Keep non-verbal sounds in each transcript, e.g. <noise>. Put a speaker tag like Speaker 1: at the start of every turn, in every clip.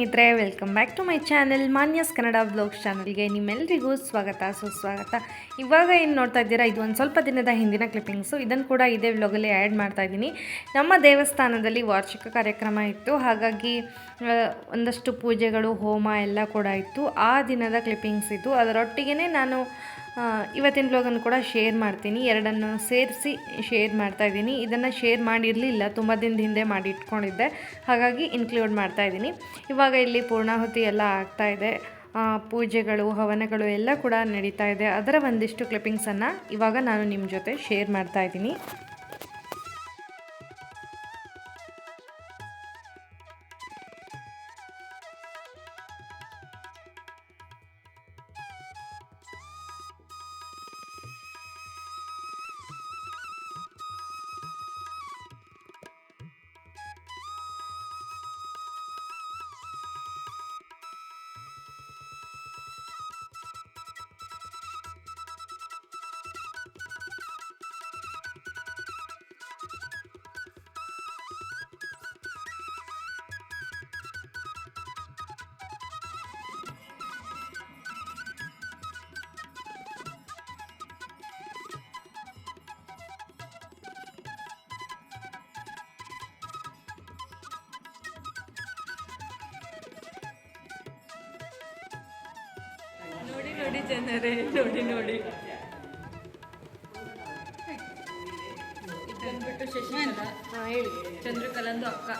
Speaker 1: ಸ್ನೇಹಿತರೆ welcome back to my channel Manya's Kannada blogs ಚಾನಲ್ಗೆ ನಿಮ್ಮೆಲ್ಲರಿಗೂ ಸ್ವಾಗತ, ಸುಸ್ವಾಗತ. ಇವಾಗ ಏನು ನೋಡ್ತಾ ಇದ್ದೀರಾ, ಇದು ಒಂದು ಸ್ವಲ್ಪ ದಿನದ ಹಿಂದಿನ ಕ್ಲಿಪ್ಪಿಂಗ್ಸು ಇದನ್ನು ಕೂಡ ಇದೇ ವ್ಲಾಗಲ್ಲಿ ಆ್ಯಡ್ ಮಾಡ್ತಾ ಇದ್ದೀನಿ. ನಮ್ಮ ದೇವಸ್ಥಾನದಲ್ಲಿ ವಾರ್ಷಿಕ ಕಾರ್ಯಕ್ರಮ ಇತ್ತು, ಹಾಗಾಗಿ ಒಂದಷ್ಟು ಪೂಜೆಗಳು, ಹೋಮ ಎಲ್ಲ ಕೂಡ ಇತ್ತು. ಆ ದಿನದ ಕ್ಲಿಪ್ಪಿಂಗ್ಸ್ ಇತ್ತು ಅದರೊಟ್ಟಿಗೆ ನಾನು ಇವತ್ತಿನ ಬ್ಲಾಗನ್ನು ಕೂಡ ಶೇರ್ ಮಾಡ್ತೀನಿ. ಎರಡನ್ನು ಸೇರಿಸಿ ಶೇರ್ ಮಾಡ್ತಾ ಇದ್ದೀನಿ. ಇದನ್ನು ಶೇರ್ ಮಾಡಿರಲಿಲ್ಲ ತುಂಬ ದಿನದ ಹಿಂದೆ ಮಾಡಿ ಇಟ್ಕೊಂಡಿದ್ದೆ ಹಾಗಾಗಿ ಇನ್ಕ್ಲೂಡ್ ಮಾಡ್ತಾ ಇದ್ದೀನಿ. ಇವಾಗ ಇಲ್ಲಿ ಪೂರ್ಣಾಹುತಿ ಎಲ್ಲ ಆಗ್ತಾ ಇದೆ. ಆ, ಪೂಜೆಗಳು ಹವನಗಳು ಎಲ್ಲ ಕೂಡ ನಡೀತಾ ಇದೆ. ಅದರ ಒಂದಿಷ್ಟು ಕ್ಲಿಪ್ಪಿಂಗ್ಸನ್ನು ಇವಾಗ ನಾನು ನಿಮ್ಮ ಜೊತೆ ಶೇರ್ ಮಾಡ್ತಾ
Speaker 2: ನೋಡಿ ನೋಡಿ ಜನರೇ ನೋಡಿ ನೋಡಿ. ಇದನ್ಬಿಟ್ಟು ಶಶಿಕಲಾ. ಹೇಳಿ. ಚಂದ್ರಕಲಂದು ಅಕ್ಕ.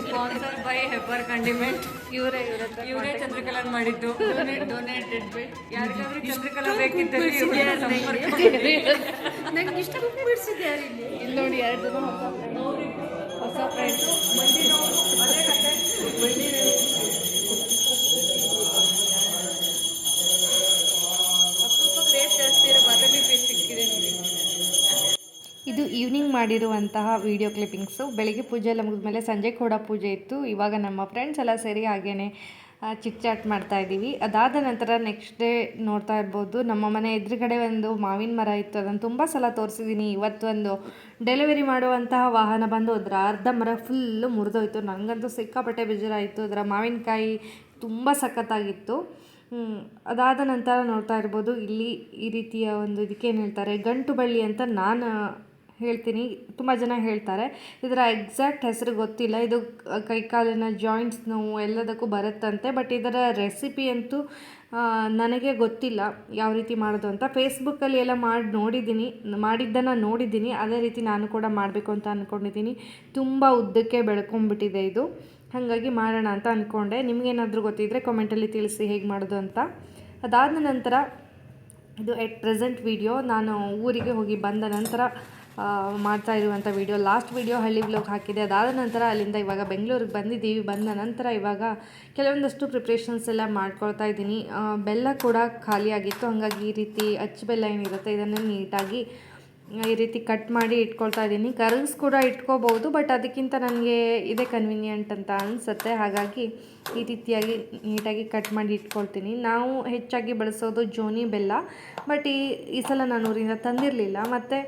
Speaker 2: ಸ್ಪಾನ್ಸರ್ ಬೈ ಹೆಬ್ಬರ್ ಕಂಡಿಮೆಂಟ್
Speaker 1: ಇವರೇ
Speaker 2: ಇವರೇ ಚಂದ್ರಕಲನ್ ಮಾಡಿದ್ದು. ಡೊನೇಟೆಡ್ ಬೈ ಯಾರಿಗಾದ್ರೂ ಚಂದ್ರಕಲಾ ಬೇಕಿದ್ದರೆ <laughs> ಮಾಡಿ.
Speaker 3: ನಂಗೆ ಇಷ್ಟ ಬಿಡಿಸಿದ್ಯಾರು ಇಲ್ಲಿ
Speaker 1: ಇಲ್ಲಿ ನೋಡಿ ಎರಡು ಜನ ಹೊಸ ಫ್ರೆಂಡ್ ಹೊಸ
Speaker 2: ಅಪರೂಪಕ್ಕೆ ಮಂಡಿ ನೋವು. ಇರೋ
Speaker 1: ಇದು ಈವ್ನಿಂಗ್ ಮಾಡಿರುವಂತಹ ವಿಡಿಯೋ ಕ್ಲಿಪ್ಪಿಂಗ್ಸು ಬೆಳಿಗ್ಗೆ ಪೂಜೆ ಎಲ್ಲ ಮುಗಿದ್ಮೇಲೆ ಸಂಜೆ ಕೂಡ ಪೂಜೆ ಇತ್ತು. ಇವಾಗ ನಮ್ಮ ಫ್ರೆಂಡ್ಸ್ ಎಲ್ಲ ಸೇರಿ ಹಾಗೇನೆ ಚಿಟ್ ಚಾಟ್ ಮಾಡ್ತಾ ಇದ್ದೀವಿ ಅದಾದ ನಂತರ ನೆಕ್ಸ್ಟ್ ಡೇ ನೋಡ್ತಾ ಇರ್ಬೋದು, ನಮ್ಮ ಮನೆ ಎದುರುಗಡೆ ಒಂದು ಮಾವಿನ ಮರ ಇತ್ತು. ಅದನ್ನು ತುಂಬ ಸಲ ತೋರಿಸಿದ್ದೀನಿ ಇವತ್ತೊಂದು ಡೆಲಿವರಿ ಮಾಡುವಂತಹ ವಾಹನ ಬಂದು ಅದರ ಅರ್ಧ ಮರ ಫುಲ್ಲು ಮುರಿದೋಯ್ತು. ನನಗಂತೂ ಸಿಕ್ಕಾಪಟ್ಟೆ ಬೇಜಾರಾಯಿತು. ಅದರ ಮಾವಿನಕಾಯಿ ತುಂಬ ಸಖತ್ತಾಗಿತ್ತು. ಅದಾದ ನಂತರ ನೋಡ್ತಾ ಇರ್ಬೋದು, ಇಲ್ಲಿ ಈ ರೀತಿಯ ಒಂದು ಇದಕ್ಕೇನು ಹೇಳ್ತಾರೆ, ಗಂಟು ಬಳ್ಳಿ ಅಂತ ನಾನು ಹೇಳ್ತೀನಿ. ತುಂಬ ಜನ ಹೇಳ್ತಾರೆ. ಇದರ ಎಕ್ಸಾಕ್ಟ್ ಹೆಸರು ಗೊತ್ತಿಲ್ಲ. ಇದು ಕೈಕಾಲಿನ ಜಾಯಿಂಟ್ಸ್ ನೋವು ಎಲ್ಲದಕ್ಕೂ ಬರುತ್ತಂತೆ. ಬಟ್ ಇದರ ರೆಸಿಪಿ ಅಂತೂ ನನಗೆ ಗೊತ್ತಿಲ್ಲ ಯಾವ ರೀತಿ ಮಾಡೋದು ಅಂತ. ಫೇಸ್ಬುಕ್ಕಲ್ಲಿ ಎಲ್ಲ ಮಾಡಿ, ನೋಡಿದ್ದೀನಿ. ಮಾಡಿದ್ದನ್ನು ನೋಡಿದ್ದೀನಿ. ಅದೇ ರೀತಿ ನಾನು ಕೂಡ ಮಾಡಬೇಕು ಅಂತ ಅಂದ್ಕೊಂಡಿದ್ದೀನಿ ತುಂಬ ಉದ್ದಕ್ಕೆ ಬೆಳ್ಕೊಂಬಿಟ್ಟಿದೆ ಇದು. ಹಾಗಾಗಿ ಮಾಡೋಣ ಅಂತ ಅಂದ್ಕೊಂಡೆ ನಿಮಗೇನಾದರೂ ಗೊತ್ತಿದ್ದರೆ ಕಾಮೆಂಟಲ್ಲಿ ತಿಳಿಸಿ ಹೇಗೆ ಮಾಡೋದು ಅಂತ. ಅದಾದ ನಂತರ, ಇದು ಎಟ್ ಪ್ರೆಸೆಂಟ್ ವಿಡಿಯೋ. ನಾನು ಊರಿಗೆ ಹೋಗಿ ಬಂದ ನಂತರ ಮಾಡ್ತಾ ಇರುವಂಥ ವಿಡಿಯೋ ಲಾಸ್ಟ್ ವಿಡಿಯೋ ಹಳ್ಳಿ ಬ್ಲಾಗ್ ಹಾಕಿದೆ. ಅದಾದ ನಂತರ ಅಲ್ಲಿಂದ ಇವಾಗ ಬೆಂಗಳೂರಿಗೆ ಬಂದಿದ್ದೀವಿ. ಬಂದ ನಂತರ ಇವಾಗ ಕೆಲವೊಂದಷ್ಟು ಪ್ರಿಪ್ರೇಷನ್ಸ್ ಎಲ್ಲ ಮಾಡ್ಕೊಳ್ತಾ ಇದ್ದೀನಿ. ಬೆಲ್ಲ ಕೂಡ ಖಾಲಿಯಾಗಿತ್ತು ಹಾಗಾಗಿ ಈ ರೀತಿ ಅಚ್ಚು ಬೆಲ್ಲ ಏನಿರುತ್ತೆ ಇದನ್ನು ನೀಟಾಗಿ ಈ ರೀತಿ ಕಟ್ ಮಾಡಿ ಇಟ್ಕೊಳ್ತಾ ಇದ್ದೀನಿ. ಕರ್ಲ್ಸ್ ಕೂಡ ಇಟ್ಕೋಬೋದು ಬಟ್ ಅದಕ್ಕಿಂತ ನನಗೆ ಇದೇ ಕನ್ವಿನಿಯೆಂಟ್ ಅಂತ ಅನಿಸುತ್ತೆ. ಹಾಗಾಗಿ ಈ ರೀತಿಯಾಗಿ ನೀಟಾಗಿ ಕಟ್ ಮಾಡಿ ಇಟ್ಕೊಳ್ತೀನಿ. ನಾವು ಹೆಚ್ಚಾಗಿ ಬಳಸೋದು ಜೋನಿ ಬೆಲ್ಲ ಬಟ್ ಈ ಈ ಸಲ ನಾನು ಊರಿಂದ ತಂದಿರಲಿಲ್ಲ. ಮತ್ತು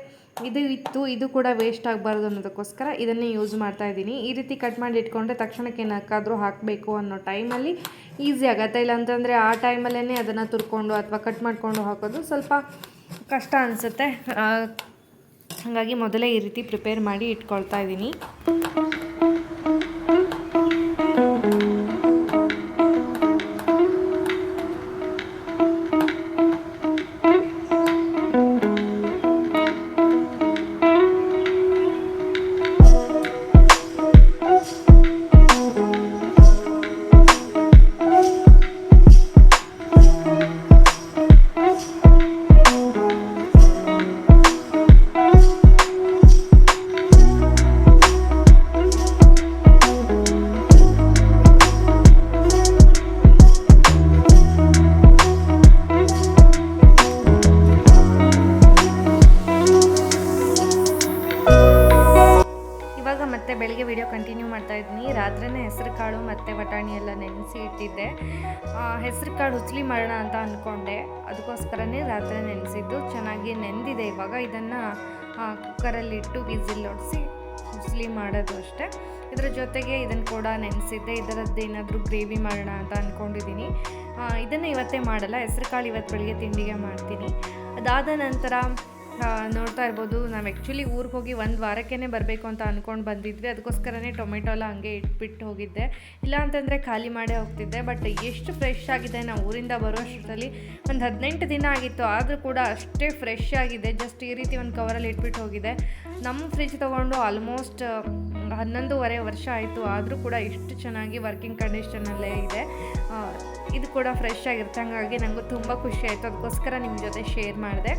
Speaker 1: ಇದು ಇತ್ತು, ಇದು ಕೂಡ ವೇಸ್ಟ್ ಆಗಬಾರ್ದು ಅನ್ನೋದಕ್ಕೋಸ್ಕರ ಇದನ್ನೇ ಯೂಸ್ ಮಾಡ್ತಾ ಇದ್ದೀನಿ. ಈ ರೀತಿ ಕಟ್ ಮಾಡಿ ಇಟ್ಕೊಂಡ್ರೆ ತಕ್ಷಣಕ್ಕೆ ಏನಕ್ಕಾದರೂ ಹಾಕಬೇಕು ಅನ್ನೋ ಟೈಮಲ್ಲಿ ಈಸಿ ಆಗುತ್ತೆ. ಇಲ್ಲ ಅಂತಂದರೆ ಆ ಟೈಮಲ್ಲೇ ಅದನ್ನು ತುರ್ಕೊಂಡು ಅಥವಾ ಕಟ್ ಮಾಡಿಕೊಂಡು ಹಾಕೋದು ಸ್ವಲ್ಪ ಕಷ್ಟ ಅನಿಸುತ್ತೆ. ಹಾಗಾಗಿ ಮೊದಲೇ ಈ ರೀತಿ ಪ್ರಿಪೇರ್ ಮಾಡಿ ಇಟ್ಕೊಳ್ತಾ ಇದ್ದೀನಿ. ಬಟಾಣಿ ಎಲ್ಲ ನೆನೆಸಿ ಇಟ್ಟಿದ್ದೆ. ಹೆಸರು ಕಾಳು ಹುಚ್ಚಲಿ ಮಾಡೋಣ ಅಂತ ಅಂದ್ಕೊಂಡೆ ಅದಕ್ಕೋಸ್ಕರನೇ ರಾತ್ರಿ ನೆನೆಸಿದ್ದು. ಚೆನ್ನಾಗಿ ನೆಂದಿದೆ ಇವಾಗ. ಇದನ್ನು ಕುಕ್ಕರಲ್ಲಿ ಇಟ್ಟು ವಿಸಿಲ್ ಹೊಡಿಸಿ ಮಾಡೋದು ಅಷ್ಟೇ. ಇದರ ಜೊತೆಗೆ ಇದನ್ನು ಕೂಡ ನೆನೆಸಿದ್ದೆ. ಇದರದ್ದು ಏನಾದರೂ ಗ್ರೇವಿ ಮಾಡೋಣ ಅಂತ ಅಂದ್ಕೊಂಡಿದ್ದೀನಿ ಇದನ್ನು ಇವತ್ತೇ ಮಾಡಲ್ಲ. ಹೆಸರು ಕಾಳು ಇವತ್ತು ಬೆಳಿಗ್ಗೆ ತಿಂಡಿಗೆ ಮಾಡ್ತೀನಿ. ಅದಾದ ನಂತರ ನೋಡ್ತಾ ಇರ್ಬೋದು. ನಾವು ಆ್ಯಕ್ಚುಲಿ ಊರಿಗೆ ಹೋಗಿ ಒಂದು ವಾರಕ್ಕೇ ಬರಬೇಕು ಅಂತ ಅಂದ್ಕೊಂಡು ಬಂದಿದ್ವಿ. ಅದಕ್ಕೋಸ್ಕರನೇ ಟೊಮೆಟೊ ಎಲ್ಲ ಹಂಗೆ ಇಟ್ಬಿಟ್ಟು ಹೋಗಿದ್ದೆ. ಇಲ್ಲ ಅಂತಂದರೆ ಖಾಲಿ ಮಾಡೇ ಹೋಗ್ತಿದ್ದೆ ಬಟ್ ಎಷ್ಟು ಫ್ರೆಶ್ ಆಗಿದೆ ನಾವು ಊರಿಂದ ಬರೋ ಅಷ್ಟರಲ್ಲಿ. ಒಂದು ಹದಿನೆಂಟು ದಿನ ಆಗಿತ್ತು, ಆದರೂ ಕೂಡ ಅಷ್ಟೇ ಫ್ರೆಶ್ ಆಗಿದೆ. ಜಸ್ಟ್ ಈ ರೀತಿ ಒಂದು ಕವರಲ್ಲಿ ಇಟ್ಬಿಟ್ಟು ಹೋಗಿದೆ ನಮ್ಮ ಫ್ರಿಜ್ ತೊಗೊಂಡು ಆಲ್ಮೋಸ್ಟ್ ಹನ್ನೊಂದೂವರೆ ವರ್ಷ ಆಯಿತು. ಆದರೂ ಕೂಡ ಇಷ್ಟು ಚೆನ್ನಾಗಿ ವರ್ಕಿಂಗ್ ಕಂಡೀಷನಲ್ಲೇ ಇದೆ. ಇದು ಕೂಡ ಫ್ರೆಶ್ ಆಗಿರುತ್ತೆ ಹಾಗಾಗಿ ನನಗೂ ತುಂಬ ಖುಷಿ ಆಯಿತು. ಅದಕ್ಕೋಸ್ಕರ ನಿಮ್ಮ ಜೊತೆ ಶೇರ್ ಮಾಡಿದೆ.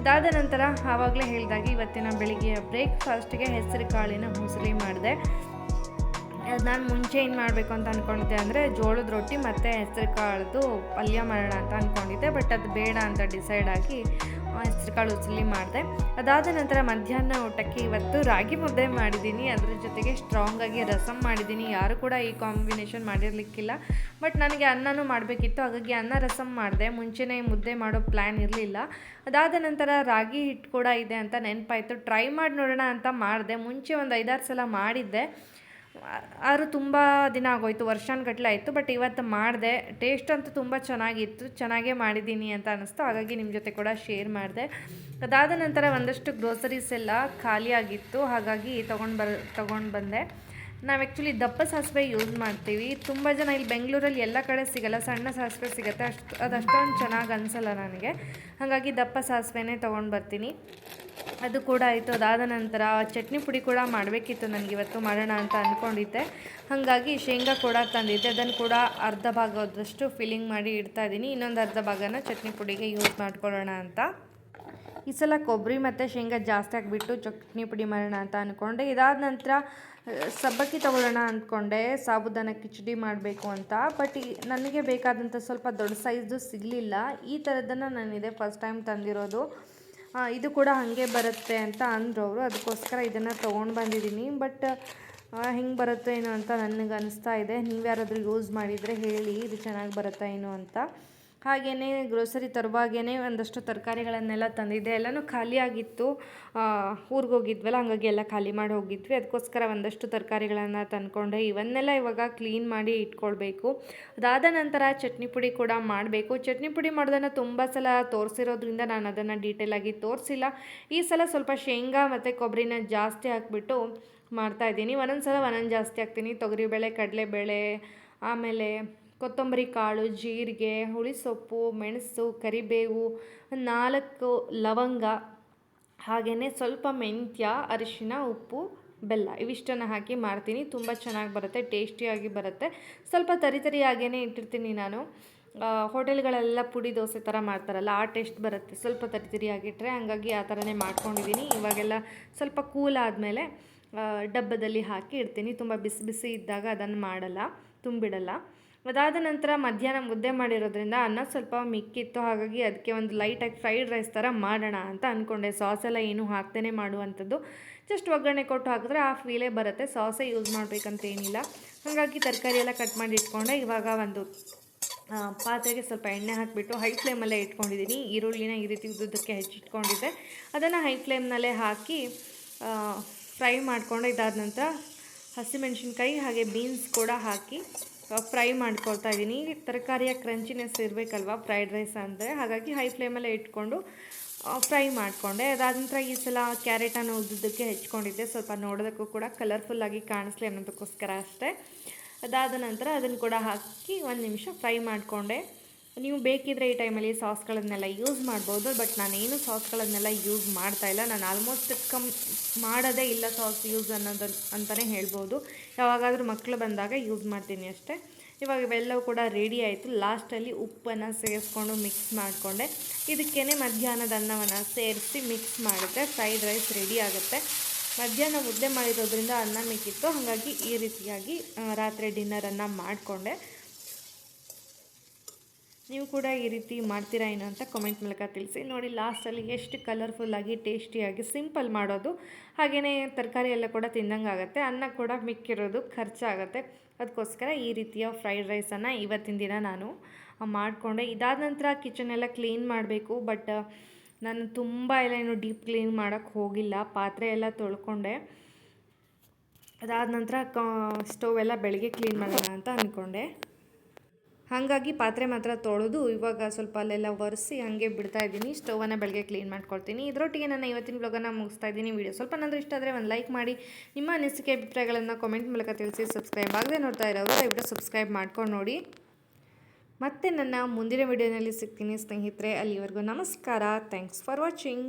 Speaker 1: ಅದಾದ ನಂತರ ಆವಾಗಲೇ ಹೇಳಿದಾಗ ಇವತ್ತಿನ ಬೆಳಿಗ್ಗೆಯ ಬ್ರೇಕ್ಫಾಸ್ಟ್ಗೆ ಹೆಸರು ಕಾಳಿನ ಮುಸುಲಿ ಮಾಡಿದೆ. ನಾನು ಮುಂಚೆ ಏನು ಮಾಡಬೇಕು ಅಂತ ಅಂದ್ಕೊಂಡಿದ್ದೆ ಅಂದರೆ ಜೋಳದ ರೊಟ್ಟಿ ಮತ್ತು ಹೆಸರು ಕಾಳದು ಪಲ್ಯ ಮಾಡೋಣ ಅಂತ ಅಂದ್ಕೊಂಡಿದ್ದೆ ಬಟ್ ಅದು ಬೇಡ ಅಂತ ಡಿಸೈಡ್ ಆಗಿ ಹೆಸರು ಕಾಳು ಉಸಲಿ ಮಾಡಿದೆ. ಅದಾದ ನಂತರ ಮಧ್ಯಾಹ್ನ ಊಟಕ್ಕೆ ಇವತ್ತು ರಾಗಿ ಮುದ್ದೆ ಮಾಡಿದ್ದೀನಿ. ಅದ್ರ ಜೊತೆಗೆ ಸ್ಟ್ರಾಂಗಾಗಿ ರಸಮ್ ಮಾಡಿದ್ದೀನಿ. ಯಾರು ಕೂಡ ಈ ಕಾಂಬಿನೇಷನ್ ಮಾಡಿರಲಿಕ್ಕಿಲ್ಲ. ಬಟ್ ನನಗೆ ಅನ್ನನೂ ಮಾಡಬೇಕಿತ್ತು. ಹಾಗಾಗಿ ಅನ್ನ ರಸಮ್ ಮಾಡಿದೆ. ಮುಂಚೆನೇ ಮುದ್ದೆ ಮಾಡೋ ಪ್ಲ್ಯಾನ್ ಇರಲಿಲ್ಲ. ಅದಾದ ನಂತರ ರಾಗಿ ಹಿಟ್ಟು ಕೂಡ ಇದೆ ಅಂತ ನೆನಪಾಯಿತು. ಟ್ರೈ ಮಾಡಿ ನೋಡೋಣ ಅಂತ ಮಾಡಿದೆ. ಮುಂಚೆ ಒಂದು ಐದಾರು ಸಲ ಮಾಡಿದ್ದೆ. ಆದರೂ ತುಂಬ ದಿನ ಆಗೋಯ್ತು ವರ್ಷಾನುಗಟ್ಲೆ ಆಯಿತು ಬಟ್ ಇವತ್ತು ಮಾಡಿದೆ. ಟೇಸ್ಟ್ ಅಂತೂ ತುಂಬ ಚೆನ್ನಾಗಿತ್ತು, ಚೆನ್ನಾಗೇ ಮಾಡಿದ್ದೀನಿ ಅಂತ ಅನ್ನಿಸ್ತು ಹಾಗಾಗಿ ನಿಮ್ಮ ಜೊತೆ ಕೂಡ ಶೇರ್ ಮಾಡಿದೆ. ಅದಾದ ನಂತರ ಒಂದಷ್ಟು ಗ್ರೋಸರೀಸ್ ಎಲ್ಲ ಖಾಲಿಯಾಗಿತ್ತು ಹಾಗಾಗಿ ತೊಗೊಂಡು ಬರ್, ತೊಗೊಂಡು ಬಂದೆ. ನಾವು ಆ್ಯಕ್ಚುಲಿ ದಪ್ಪ ಸಾಸಿವೆ ಯೂಸ್ ಮಾಡ್ತೀವಿ. ತುಂಬ ಜನ ಇಲ್ಲಿ ಬೆಂಗಳೂರಲ್ಲಿ ಎಲ್ಲ ಕಡೆ ಸಿಗಲ್ಲ. ಸಣ್ಣ ಸಾಸಿವೆ ಸಿಗುತ್ತೆ. ಅಷ್ಟು ಅದು ಚೆನ್ನಾಗಿ ಅನಿಸಲ್ಲ ನನಗೆ. ಹಾಗಾಗಿ ದಪ್ಪ ಸಾಸಿವೆನೇ ತೊಗೊಂಡು ಬರ್ತೀನಿ. ಅದು ಕೂಡ ಆಯಿತು. ಅದಾದ ನಂತರ ಚಟ್ನಿ ಪುಡಿ ಕೂಡ ಮಾಡಬೇಕಿತ್ತು ನನಗೆ ಇವತ್ತು ಮಾಡೋಣ ಅಂತ ಅಂದ್ಕೊಂಡಿದ್ದೆ ಹಾಗಾಗಿ ಶೇಂಗಾ ಕೂಡ ತಂದಿದ್ದೆ. ಅದನ್ನು ಕೂಡ ಅರ್ಧ ಭಾಗದಷ್ಟು ಫಿಲ್ಲಿಂಗ್ ಮಾಡಿ ಇಡ್ತಾ ಇದ್ದೀನಿ. ಇನ್ನೊಂದು ಅರ್ಧ ಭಾಗನ ಚಟ್ನಿ ಪುಡಿಗೆ ಯೂಸ್ ಮಾಡ್ಕೊಳ್ಳೋಣ ಅಂತ. ಈ ಸಲ ಕೊಬ್ಬರಿ ಮತ್ತು ಶೇಂಗಾ ಜಾಸ್ತಿ ಹಾಕಿಬಿಟ್ಟು ಚಟ್ನಿ ಪುಡಿ ಮಾಡೋಣ ಅಂತ ಅಂದ್ಕೊಂಡೆ ಇದಾದ ನಂತರ ಸಬ್ಬಕ್ಕಿ ತೊಗೊಳ್ಳೋಣ ಅಂದ್ಕೊಂಡೆ ಸಾಬುದಾನ ಕಿಚಡಿ ಮಾಡಬೇಕು ಅಂತ. ಬಟ್ ಈ- ನನಗೆ ಬೇಕಾದಂಥ ಸ್ವಲ್ಪ ದೊಡ್ಡ ಸೈಜ್ದು ಸಿಗಲಿಲ್ಲ. ಈ ಥರದ್ದನ್ನು ನಾನಿದೆ ಫಸ್ಟ್ ಟೈಮ್ ತಂದಿರೋದು. ಇದು ಕೂಡ ಹಾಗೆ ಬರುತ್ತೆ ಅಂತ ಅಂದರು ಅವರು ಅದಕ್ಕೋಸ್ಕರ ಇದನ್ನು ತೊಗೊಂಡು ಬಂದಿದ್ದೀನಿ. ಬಟ್ ಹೆಂಗೆ ಬರುತ್ತೋ ಏನೋ ಅಂತ ನನಗೆ ಅನಿಸ್ತಾ ಇದೆ. ನೀವು ಯಾರಾದರೂ ಯೂಸ್ ಮಾಡಿದರೆ ಹೇಳಿ, ಇದು ಚೆನ್ನಾಗಿ ಬರುತ್ತಾ ಏನು ಅಂತ. ಹಾಗೆಯೇ ಗ್ರೋಸರಿ ತರುವಾಗೇ ಒಂದಷ್ಟು ತರಕಾರಿಗಳನ್ನೆಲ್ಲ ತಂದಿದ್ದೆ ಎಲ್ಲನೂ ಖಾಲಿಯಾಗಿತ್ತು. ಊರಿಗೆ ಹೋಗಿದ್ವಲ್ಲ, ಹಾಗಾಗಿ ಎಲ್ಲ ಖಾಲಿ ಮಾಡಿ ಹೋಗಿದ್ವಿ. ಅದಕ್ಕೋಸ್ಕರ ಒಂದಷ್ಟು ತರಕಾರಿಗಳನ್ನು ತಂದ್ಕೊಂಡೆ. ಇವನ್ನೆಲ್ಲ ಇವಾಗ ಕ್ಲೀನ್ ಮಾಡಿ ಇಟ್ಕೊಳ್ಬೇಕು. ಅದಾದ ನಂತರ ಚಟ್ನಿ ಪುಡಿ ಕೂಡ ಮಾಡಬೇಕು. ಚಟ್ನಿ ಪುಡಿ ಮಾಡೋದನ್ನು ತುಂಬ ಸಲ ತೋರಿಸಿರೋದ್ರಿಂದ ನಾನು ಅದನ್ನು ಡೀಟೇಲಾಗಿ ತೋರಿಸಿಲ್ಲ. ಈ ಸಲ ಸ್ವಲ್ಪ ಶೇಂಗಾ ಮತ್ತು ಕೊಬ್ಬರಿನ ಜಾಸ್ತಿ ಹಾಕ್ಬಿಟ್ಟು ಮಾಡ್ತಾಯಿದ್ದೀನಿ ಒಂದೊಂದು ಸಲ ಒಂದೊಂದು ಜಾಸ್ತಿ ಹಾಕ್ತೀನಿ. ತೊಗರಿಬೇಳೆ, ಕಡಲೆಬೇಳೆ, ಆಮೇಲೆ ಕೊತ್ತಂಬರಿ ಕಾಳು, ಜೀರಿಗೆ, ಹುಳಿಸೊಪ್ಪು, ಮೆಣಸು, ಕರಿಬೇವು, ನಾಲ್ಕು ಲವಂಗ, ಹಾಗೆಯೇ ಸ್ವಲ್ಪ ಮೆಂತ್ಯ, ಅರಿಶಿನ, ಉಪ್ಪು, ಬೆಲ್ಲ ಇವಿಷ್ಟನ್ನು ಹಾಕಿ ಮಾಡ್ತೀನಿ. ತುಂಬ ಚೆನ್ನಾಗಿ ಬರುತ್ತೆ, ಟೇಸ್ಟಿಯಾಗಿ ಬರುತ್ತೆ. ಸ್ವಲ್ಪ ತರಿ ತರಿಯಾಗೇ ಇಟ್ಟಿರ್ತೀನಿ ನಾನು. ಹೋಟೆಲ್ಗಳೆಲ್ಲ ಪುಡಿ ದೋಸೆ ಥರ ಮಾಡ್ತಾರಲ್ಲ, ಆ ಟೇಸ್ಟ್ ಬರುತ್ತೆ. ಸ್ವಲ್ಪ ತರಿ ತರಿಯಾಗಿಟ್ಟರೆ ಹಂಗಾಗಿ ಆ ಥರನೇ ಮಾಡ್ಕೊಂಡಿದ್ದೀನಿ ಇವಾಗೆಲ್ಲ ಸ್ವಲ್ಪ ಕೂಲ್ ಆದಮೇಲೆ ಡಬ್ಬದಲ್ಲಿ ಹಾಕಿ ಇಡ್ತೀನಿ. ತುಂಬ ಬಿಸಿ ಬಿಸಿ ಇದ್ದಾಗ ಅದನ್ನು ಮಾಡಲ್ಲ, ತುಂಬಿಡಲ್ಲ. ಅದಾದ ನಂತರ ಮಧ್ಯಾಹ್ನ ಮುದ್ದೆ ಮಾಡಿರೋದ್ರಿಂದ ಅನ್ನ ಸ್ವಲ್ಪ ಮಿಕ್ಕಿತ್ತು. ಹಾಗಾಗಿ ಅದಕ್ಕೆ ಒಂದು ಲೈಟಾಗಿ ಫ್ರೈಡ್ ರೈಸ್ ಥರ ಮಾಡೋಣ ಅಂತ ಅಂದ್ಕೊಂಡೆ ಸಾಸ್ ಎಲ್ಲ ಏನು ಹಾಕ್ತೇನೆ ಮಾಡುವಂಥದ್ದು. ಜಸ್ಟ್ ಒಗ್ಗರಣೆ ಕೊಟ್ಟು ಹಾಕಿದ್ರೆ ಆ ಫೀಲೇ ಬರುತ್ತೆ. ಸಾಸೇ ಯೂಸ್ ಮಾಡಬೇಕಂತ ಏನಿಲ್ಲ. ಹಾಗಾಗಿ ತರಕಾರಿ ಎಲ್ಲ ಕಟ್ ಮಾಡಿ ಇಟ್ಕೊಂಡೆ. ಇವಾಗ ಒಂದು ಪಾತ್ರೆಗೆ ಸ್ವಲ್ಪ ಎಣ್ಣೆ ಹಾಕಿಬಿಟ್ಟು ಹೈ ಫ್ಲೇಮಲ್ಲೇ ಇಟ್ಕೊಂಡಿದ್ದೀನಿ. ಈರುಳ್ಳಿನ ಈ ರೀತಿ ಉದ್ದಕ್ಕೆ ಹೆಚ್ಚಿಟ್ಕೊಂಡಿದ್ದೆ. ಅದನ್ನು ಹೈ ಫ್ಲೇಮ್ನಲ್ಲೇ ಹಾಕಿ ಫ್ರೈ ಮಾಡಿಕೊಂಡು ಇದಾದ ನಂತರ ಹಸಿಮೆಣ್ಸಿನ್ಕಾಯಿ ಹಾಗೆ ಬೀನ್ಸ್ ಕೂಡ ಹಾಕಿ ಫ್ರೈ ಮಾಡ್ಕೊಳ್ತಾ ಇದ್ದೀನಿ ತರಕಾರಿಯ ಕ್ರಂಚಿನೆಸ್ ಇರಬೇಕಲ್ವ ಫ್ರೈಡ್ ರೈಸ್ ಅಂದರೆ? ಹಾಗಾಗಿ ಹೈ ಫ್ಲೇಮಲ್ಲೇ ಇಟ್ಕೊಂಡು ಫ್ರೈ ಮಾಡಿಕೊಂಡೆ. ಅದಾದ ನಂತರ ಈ ಸಲ ಕ್ಯಾರೆಟನ್ನು ಉದ್ದಿದ್ದಕ್ಕೆ ಹೆಚ್ಕೊಂಡಿದ್ದೆ. ಸ್ವಲ್ಪ ನೋಡೋದಕ್ಕೂ ಕೂಡ ಕಲರ್ಫುಲ್ಲಾಗಿ ಕಾಣಿಸ್ಲಿ ಅನ್ನೋದಕ್ಕೋಸ್ಕರ ಅಷ್ಟೇ. ಅದಾದ ನಂತರ ಅದನ್ನು ಕೂಡ ಹಾಕಿ ಒಂದು ನಿಮಿಷ ಫ್ರೈ ಮಾಡಿಕೊಂಡೆ. ನೀವು ಬೇಕಿದ್ರೆ ಈ ಟೈಮಲ್ಲಿ ಸಾಸ್ಗಳನ್ನೆಲ್ಲ ಯೂಸ್ ಮಾಡ್ಬೋದು, ಬಟ್ ನಾನೇನು ಸಾಸ್ಗಳನ್ನೆಲ್ಲ ಯೂಸ್ ಮಾಡ್ತಾ ಇಲ್ಲ. ನಾನು ಆಲ್ಮೋಸ್ಟ್ ಕಮ್, ಮಾಡೋದೇ ಇಲ್ಲ ಸಾಸ್ ಯೂಸ್ ಅನ್ನೋದು ಅಂತಲೇ ಹೇಳ್ಬೋದು. ಯಾವಾಗಾದರೂ ಮಕ್ಕಳು ಬಂದಾಗ ಯೂಸ್ ಮಾಡ್ತೀನಿ ಅಷ್ಟೇ. ಇವಾಗ ಇವೆಲ್ಲವೂ ಕೂಡ ರೆಡಿ ಆಯಿತು. ಲಾಸ್ಟಲ್ಲಿ ಉಪ್ಪನ್ನು ಸೇರಿಸ್ಕೊಂಡು ಮಿಕ್ಸ್ ಮಾಡಿಕೊಂಡೆ. ಇದಕ್ಕೇ ಮಧ್ಯಾಹ್ನದ ಅನ್ನವನ್ನು ಸೇರಿಸಿ ಮಿಕ್ಸ್ ಮಾಡಿದ್ರೆ ಫ್ರೈಡ್ ರೈಸ್ ರೆಡಿ ಆಗುತ್ತೆ. ಮಧ್ಯಾಹ್ನ ಮುದ್ದೆ ಮಾಡಿರೋದ್ರಿಂದ ಅನ್ನ ಮಿಕ್ಕಿತ್ತು ಹಾಗಾಗಿ ಈ ರೀತಿಯಾಗಿ ರಾತ್ರಿ ಡಿನ್ನರನ್ನು ಮಾಡಿಕೊಂಡೆ. ನೀವು ಕೂಡ ಈ ರೀತಿ ಮಾಡ್ತೀರಾ ಏನೋ ಅಂತ ಕಮೆಂಟ್ ಮೂಲಕ ತಿಳಿಸಿ. ನೋಡಿ ಲಾಸ್ಟಲ್ಲಿ ಎಷ್ಟು ಕಲರ್ಫುಲ್ಲಾಗಿ ಟೇಸ್ಟಿಯಾಗಿ ಸಿಂಪಲ್ ಮಾಡೋದು. ಹಾಗೆಯೇ ತರಕಾರಿ ಎಲ್ಲ ಕೂಡ ತಿಂದಂಗೆ ಆಗುತ್ತೆ. ಅನ್ನ ಕೂಡ ಮಿಕ್ಕಿರೋದು ಖರ್ಚಾಗುತ್ತೆ ಅದಕ್ಕೋಸ್ಕರ ಈ ರೀತಿಯ ಫ್ರೈಡ್ ರೈಸನ್ನು ಇವತ್ತಿನ ದಿನ ನಾನು ಮಾಡಿಕೊಂಡೆ. ಇದಾದ ನಂತರ ಕಿಚನ್ ಎಲ್ಲ ಕ್ಲೀನ್ ಮಾಡಬೇಕು ಬಟ್ ನಾನು ತುಂಬ ಎಲ್ಲ ಏನು ಡೀಪ್ ಕ್ಲೀನ್ ಮಾಡೋಕ್ಕೆ ಹೋಗಿಲ್ಲ. ಪಾತ್ರೆ ಎಲ್ಲ ತೊಳ್ಕೊಂಡೆ. ಅದಾದ ನಂತರ, ಕಾ ಸ್ಟವ್ ಎಲ್ಲ ಬೆಳಗ್ಗೆ ಕ್ಲೀನ್ ಮಾಡೋಣ ಅಂತ ಅಂದ್ಕೊಂಡೆ ಹಾಗಾಗಿ ಪಾತ್ರೆ ಮಾತ್ರ ತೊಳೆದು ಇವಾಗ ಸ್ವಲ್ಪ ಅಲ್ಲೆಲ್ಲ ಒರೆಸಿ ಹಾಗೆ ಬಿಡ್ತಾ ಇದ್ದೀನಿ. ಸ್ಟವನ್ನು ಬೆಳಗ್ಗೆ ಕ್ಲೀನ್ ಮಾಡ್ಕೊಳ್ತೀನಿ. ಇದರೊಟ್ಟಿಗೆ ನಾನು ಇವತ್ತಿನ ಬ್ಲಾಗನ್ನು ಮುಗಿಸ್ತಾ ಇದ್ದೀನಿ. ವೀಡಿಯೋ ಸ್ವಲ್ಪ ನಂದು ಇಷ್ಟ ಆದರೆ ಒಂದು ಲೈಕ್ ಮಾಡಿ. ನಿಮ್ಮ ಅನಿಸಿಕೆ, ಅಭಿಪ್ರಾಯಗಳನ್ನು ಕಾಮೆಂಟ್ ಮೂಲಕ ತಿಳಿಸಿ. ಸಬ್ಸ್ಕ್ರೈಬ್ ಆಗದೆ ನೋಡ್ತಾ ಇರೋರು ದಯವಿಟ್ಟು ಸಬ್ಸ್ಕ್ರೈಬ್ ಮಾಡ್ಕೊಂಡು ನೋಡಿ. ಮತ್ತೆ ನನ್ನ ಮುಂದಿನ ವಿಡಿಯೋನಲ್ಲಿ ಸಿಗ್ತೀನಿ ಸ್ನೇಹಿತರೆ. ಅಲ್ಲಿವರೆಗೂ ನಮಸ್ಕಾರ. Thanks for watching